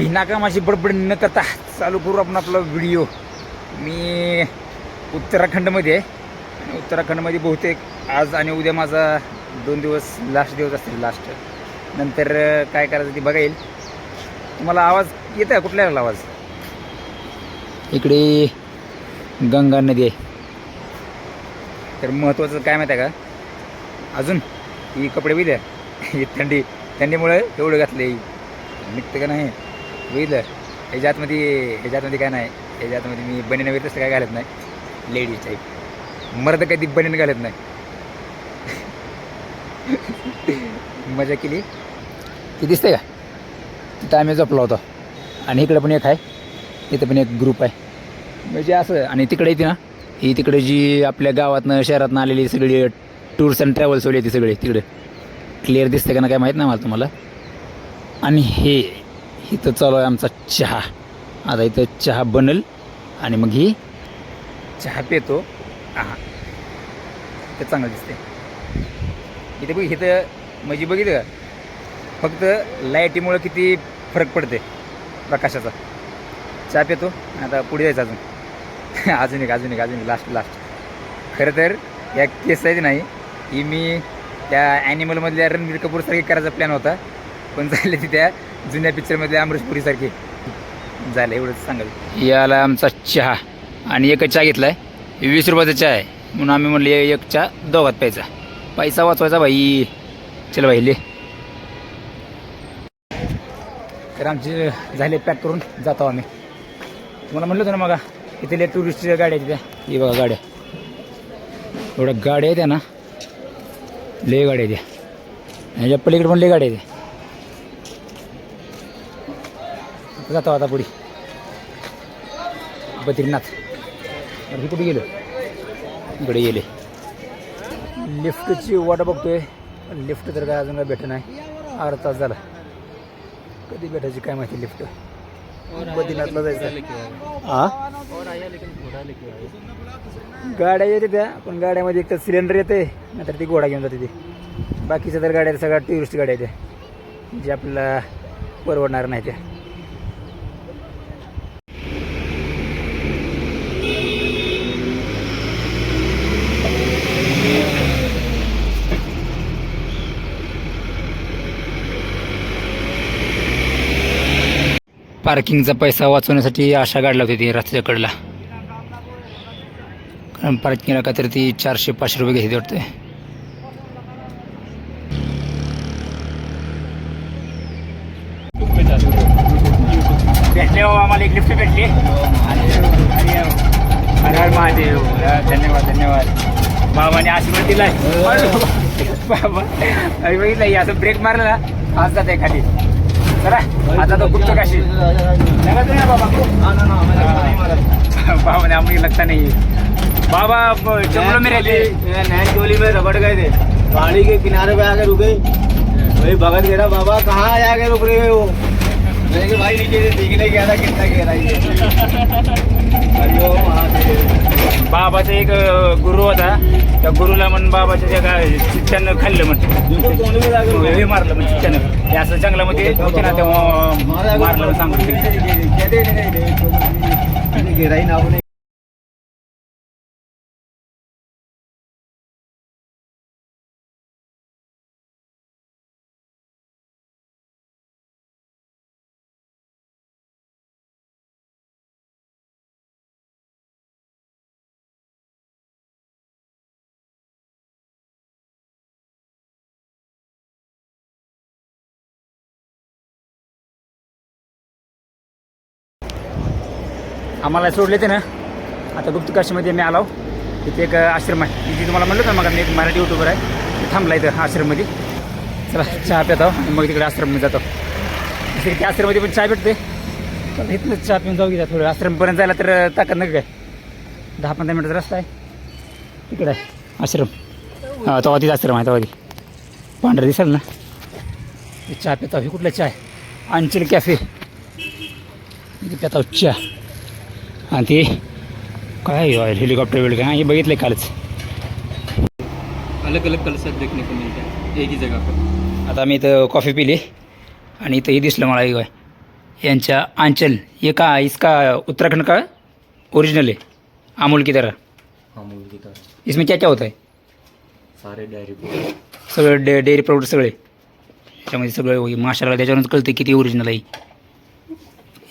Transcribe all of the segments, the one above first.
भिनाकामाची बडबड न करता चालू करू आपण आपला व्हिडिओ. मी उत्तराखंडमध्ये आहे. उत्तराखंडमध्ये बहुतेक आज आणि उद्या माझा दोन दिवस लास्ट दिवस असतील लास्ट नंतर काय करायचं ते बघा येईल. तुम्हाला आवाज येत आहे कुठल्या आवाज? इकडे गंगा नदी आहे. तर महत्त्वाचं काय माहीत आहे का? अजून ही कपडे बिल्या ही थंडी थंडीमुळे एवढं घातले निघतं का नाही? बघितलं ह्याच्यातमध्ये ह्याच्यातमध्ये काय नाही. ह्याच्यातमध्ये मी बनीन वगैरे तसं काय घालत नाही. लेडीज टाईप मर्द कधी बनीन घालत नाही. मजा केली. ती दिसते का? तिथं आम्ही झोपला होता. आणि इकडे पण एक आहे. इथं पण एक ग्रुप आहे. म्हणजे असं आणि तिकडे येते ना. ही तिकडे जी आपल्या गावातनं शहरातनं आलेली सगळी टूर्स अँड ट्रॅव्हल्सवाली येते सगळे तिकडे. क्लिअर दिसते का ना काय माहीत नाही मला तुम्हाला. आणि हे इथं चालू आहे आमचा चहा. आता इथं चहा बनल आणि मग ही चहा पितो. हा ते चांगलं दिसते इथे बघ इथं म्हणजे बघितलं का? फक्त लाईटीमुळं किती फरक पडते प्रकाशाचा. चहा पितो. आता पुढे जायचं अजून. अजून एक अजून एक अजून एक. लास्ट लास्ट खरं तर या केस आहे नाही ही मी त्या ॲनिमलमधल्या रणबीर कपूरसारखी करायचा प्लॅन होता. पण झाले ती त्या जुन्या पिक्चरमधल्या पुरीसारखी झालं एवढंच सांगाल. याला आमचा चहा आणि एकच चहा घेतला आहे वीस रुपयाचा चहा आहे. म्हणून आम्ही म्हणले एक चहा दोघात प्यायचा. पैसा वाचवायचा भाई. चल भाई ले. तर आमचे झाले पॅक करून जातो आम्ही. तुम्हाला म्हणलं होतं ना मग इथे लय टुरिस्ट गाड्या आहेत त्या ही बघा गाड्या. एवढ्या गाड्या आहेत ना. लय गाड्या आहेत त्या. ह्याच्या पलीकडे पण लय गाड्या आहेत जातो आता पुढे. बद्रीनाथ. बरं, हे कुठे गेलो. इकडे गेले. लिफ्टची वाट बघतोय. लिफ्ट तर काय अजून काय भेट नाही. अर्धा तास झाला. कधी भेटायची काय माहिती लिफ्ट? बद्रीनाथला जायचं हा गाड्या येते त्या पण गाड्यामध्ये एक तर सिलेंडर येते नाहीतर ती घोडा घेऊन जाते ती. बाकीच्या तर गाड्या सगळ्या टुरिस्ट गाड्या आहेत त्या जे आपल्याला परवडणार नाही त्या. पार्किंगचा पैसा वाचवण्यासाठी आशा गाडला होती ती रस्त्याच्या कडला कारण पार्किंगला तर ती चारशे पाचशे रुपये घेते वाटते भेटले आम्हाला एक लिफ्ट भेटली हर महादेव धन्यवाद धन्यवाद बाबाने आशीर्वाद दिलाय बाबा अरे बघितलं हे असं ब्रेक मारला आज जाते खाली चला आता तो गुप्त काशी बाबा बाबा ने हमें लगता नहीं बाबा जंगलों में रहते नैन चोली में रबड़ गए थे पहाड़ी के किनारे पे आके रुके वही भगत गिरा बाबा कहाँ आके रुक रहे हो भाई नीचे देखने गया था कितना गहरा ही है बाबाचा एक गुरु होता. त्या गुरुला म्हण बाबाच्या त्या चित्त्यानं खाल्लं म्हण हे मारलं म्हण चित्त्यानं असं जंगलामध्ये होते ना तेव्हा मारलं म्हणून सांगतो आम्हाला सोडले ते ना. आता गुप्त काशीमध्ये मी आलो. तिथे एक आश्रम आहे. तिथे तुम्हाला म्हणलं का मग मी एक मराठी युट्यूबर आहे. ते थांबला इथं आश्रममध्ये. चला चहा पितो आणि मग तिकडे आश्रममध्ये जातो. तिथे त्या आश्रममध्ये पण चहा भेटते चला इथलं चहा पिऊन जाऊ घ्या थोडं. आश्रमपर्यंत जायला तर ताकद नका काय? दहा पंधरा मिनटाचा रस्ता आहे. तिकडे आहे. आश्रम. हां तेव्हा आश्रम आहे तो आधी पांढरं दिसेल ना? ते चहा पितो हे कुठला चहा आहे? अंचल कॅफे. इथे पितो चहा. आणि ते काय हेलिकॉप्टर वेळ काय? हे बघितलं कालच. अलग अलग कलशत देखने को मिलते हैं एक ही जगह पर. आता मी इथं कॉफी पिली आणि इथं हे दिसलं मला एक यांच्या आंचल ये का इसका उत्तराखंड का? ओरिजिनल है अमूल की तरह अमूल की तरह इसमें क्या क्या होता है? सारे डायरी सगळं डे डेअरी प्रोडक्ट सगळे. त्याच्यामध्ये सगळं माशाला त्याच्यावरूनच कळते किती ओरिजिनल आहे.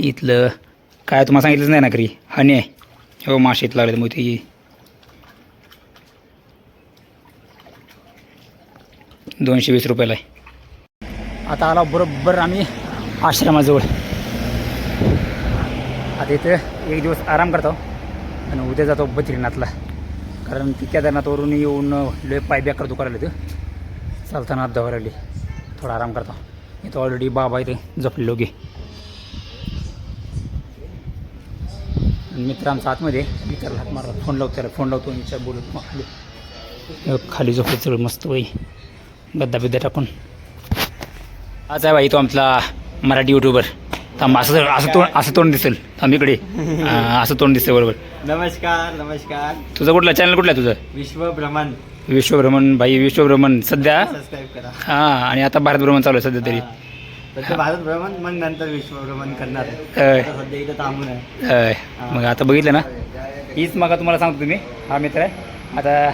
इथलं काय तुम्हाला सांगितलंच नाही ना करी हनी आहे हो मासे इथं लागले मग ते दोनशे वीस रुपयाला आहे. आता आला बरोबर आम्ही आश्रमाजवळ. आता इथं एक दिवस आराम करतो आणि उद्या जातो बद्रीनाथला. कारण ती केदारनाथवरून येऊन लय पाय करतो करायला तर चालताना हात धावायला थोडा आराम करतो. इथं ऑलरेडी बाबा इथे झोपलेलो गे मित्र आमचा आतमध्ये. मित्राला हात मारला फोन लावतो त्याला. फोन लावतो विचार बोलत मग खाली. खाली झोपले सगळं मस्त वय गद्दा बिद्दा टाकून. आज आहे बाई तो आमचा मराठी युट्यूबर थांब असं असं तोंड असं तोंड दिसेल. थांब इकडे. हा, असं तोंड दिसतं बरोबर. नमस्कार नमस्कार. तुझं कुठला? चॅनल कुठला आहे तुझं? विश्व भ्रमण विश्वभ्रमण भाई विश्वभ्रमण. सध्या सबस्क्राईब करा. हां आणि आता भारत भ्रमण चालू आहे सध्या तरी. तर भारत भ्रमण मग नंतर विश्व भ्रमण करणार आता सध्या इथं थांबून आहे. अय. मग आता बघितलं ना? हीच मग तुम्हाला सांगतो तुम्ही. हा मित्र आहे. आता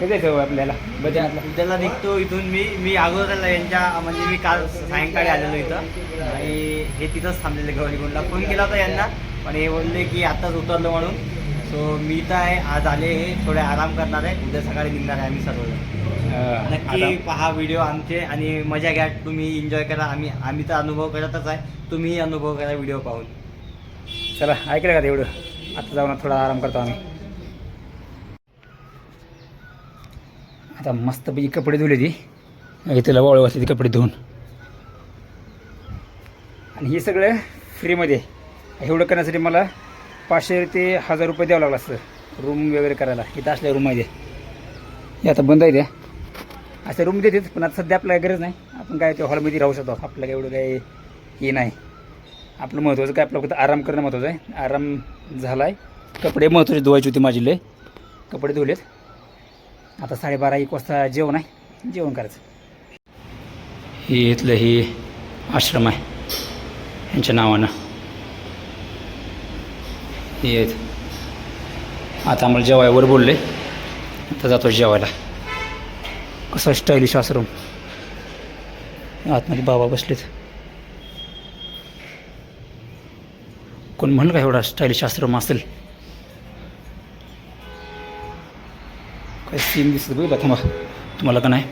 कधी जायचं आपल्याला. बद्रीनाथला उद्याला निघतो इथून. मी मी अगोदर यांच्या म्हणजे मी काल सायंकाळी आलेलो इथं. आणि हे तिथंच थांबलेले गौरीगुंडला फोन केला होता यांना. पण हे बोलले की आत्ताच उतरलो म्हणून. सो मी तर आहे. आज आले हे. थोडे आराम करणार आहे. उद्या सकाळी निघणार आहे आम्ही सर्वजण. नक्की पहा व्हिडिओ आमचे आणि मजा घ्या. तुम्ही एन्जॉय करा. आम्ही आम्ही तर अनुभव करतच आहे. तुम्हीही अनुभव करा व्हिडिओ पाहून. चला ऐकलं का तेवढं आता जाऊन थोडा आराम करतो आम्ही. आता मस्तपैकी कपडे धुले ती. इथं वाळू असते ती कपडे धुवून. आणि हे सगळं फ्रीमध्ये. एवढं करण्यासाठी मला पाचशे ते हजार रुपये द्यावं लागलं असतं. रूम वगैरे करायला. इथं असल्या रूममध्ये हे आता बंद आहे त्या अशा रूम देतात पण आता सध्या आपल्याला गरज नाही. आपण काय ते हॉलमध्ये राहू शकतो. आपल्याला एवढं काही हे नाही. आपलं महत्त्वाचं काय आपलं फक्त आराम करणं महत्त्वाचं आहे. आराम झाला आहे कपडे महत्त्वाचे धुवायचे होते माझे लय. कपडे धुवलेत आता साडेबारा एक वाजता जेवण आहे. जेवण करायचं. हे इथलं हे आश्रम आहे. यांच्या नावानं. हे आहेत. आता आम्हाला जेवायवर बोलले. आता जातो जेवायला. कसं स्टायलिश आश्रम. आतमध्ये बाबा बसलेत. कोण म्हणलं का एवढा स्टायलिश आश्रम असेल? काय सीन दिसत बघ थांबा तुम्हाला का नाही?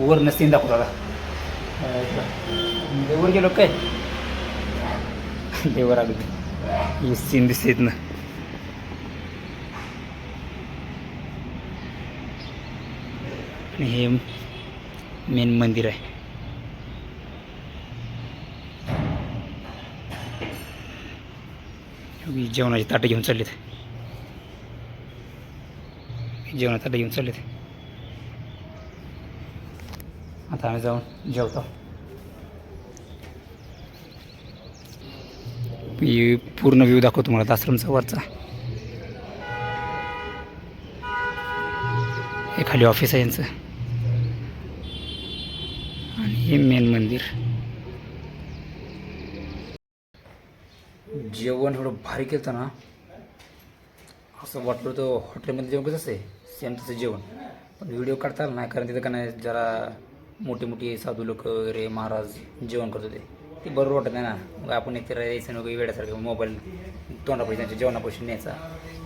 वरनं सीन दाखवतो आता देवर गेलो काय? देवर आलो. हे सीन दिसत ना हे मेन मंदिर आहे. जेवणाची ताटं घेऊन चाललेत. जेवणाची ताटं घेऊन चाललेत. आता आम्ही जाऊन जेवतो. मी पूर्ण व्ह्यू दाखवतो तुम्हाला आश्रमचा वरचा. हे खाली ऑफिस आहे यांचं. हे मेन मंदिर. जेवण एवढं भारी केलं ना असं वाटलं तर हॉटेलमध्ये जेवण कसं असते सेम तसं जेवण. पण व्हिडिओ काढता आला नाही कारण तिथं का नाही जरा मोठे मोठे साधू लोक वगैरे महाराज जेवण करत होते. ते बरोबर वाटत नाही ना. मग आपण एकतर यायचं वगैरे वेड्यासारखं मोबाईल तोंडापाशी त्यांच्या जेवणापाशी न्यायचा.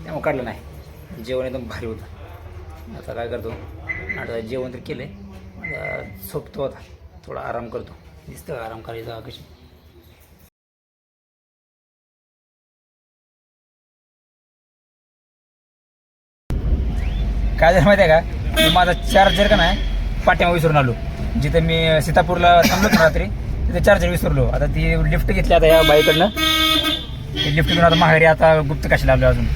त्यामुळे काढलं नाही. जेवण एकदम भारी होतं. आता काय करतो? आता जेवण तर केलं आहे आता झोपतो आता. थोडा आराम करतो. दिसतं आराम करायचा कशी? काय झालं माहिती आहे का? मी माझा चार्जर का नाही पाठ्यामा विसरून आलो. जिथे मी सीतापूरला थांबलो रात्री तिथे चार्जर विसरलो. आता ती लिफ्ट घेतली आता या बाईकडनं. ती लिफ्ट घेऊन आता माहेरी आता गुप्त कशी लागलो अजून.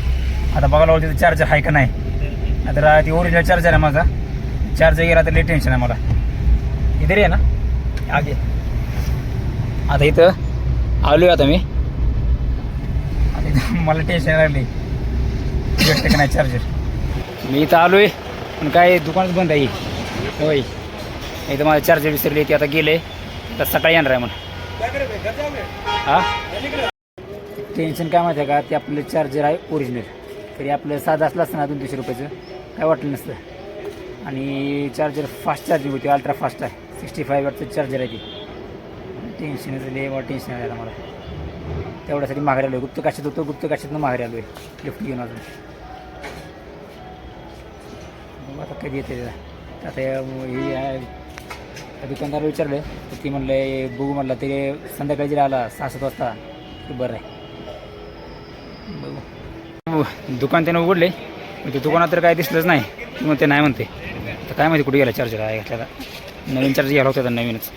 आता बघायला लागलो तिथे चार्जर आहे का नाही. आता ती ओरिजिनल चार्जर आहे माझा. चार्जर गेला तर लई टेन्शन आहे मला. इथे आहे ना. आगे. आता इथं आलो आता मी. आता इथं मला टेन्शन भेटते का नाही चार्जर मी इथं आलोय पण काय दुकानच बंद आहे. होय. इथं माझं चार्जर विसरली ती आता गेले. तर सकाळी येणार आहे म्हणा हा? टेन्शन काय माहिती आहे का? ते आपलं चार्जर आहे ओरिजिनल तरी आपलं साधं असलं असतं ना दोन तीनशे रुपयाचं. काय वाटलं नसतं. आणि चार्जर फास्ट चार्जिंग होती अल्ट्रा फास्ट आहे. सिक्स्टी फाय वॅटचं चार्जर आहे ते. टेन्शनच लय मला टेन्शन आहे मला. तेवढ्यासाठी माघारी आलो आहे गुप्त काशात होतो गुप्त काशातनं माघारी आलो आहे लिफ्ट घेऊन अजून. आता कधी येते आता हे दुकानदार विचारलं तर ती म्हणलं आहे बघू म्हणलं ते संध्याकाळी जर आला सहा सात वाजता ते बरं आहे. बघू. दुकान त्यानं उघडले पण दुकानात तर काय दिसलंच नाही. मग ते नाही म्हणते. तर काय माहिती कुठे गेला चार्जर आहे घातल्याला नवीन चार्जर घ्यायला होता नवीनच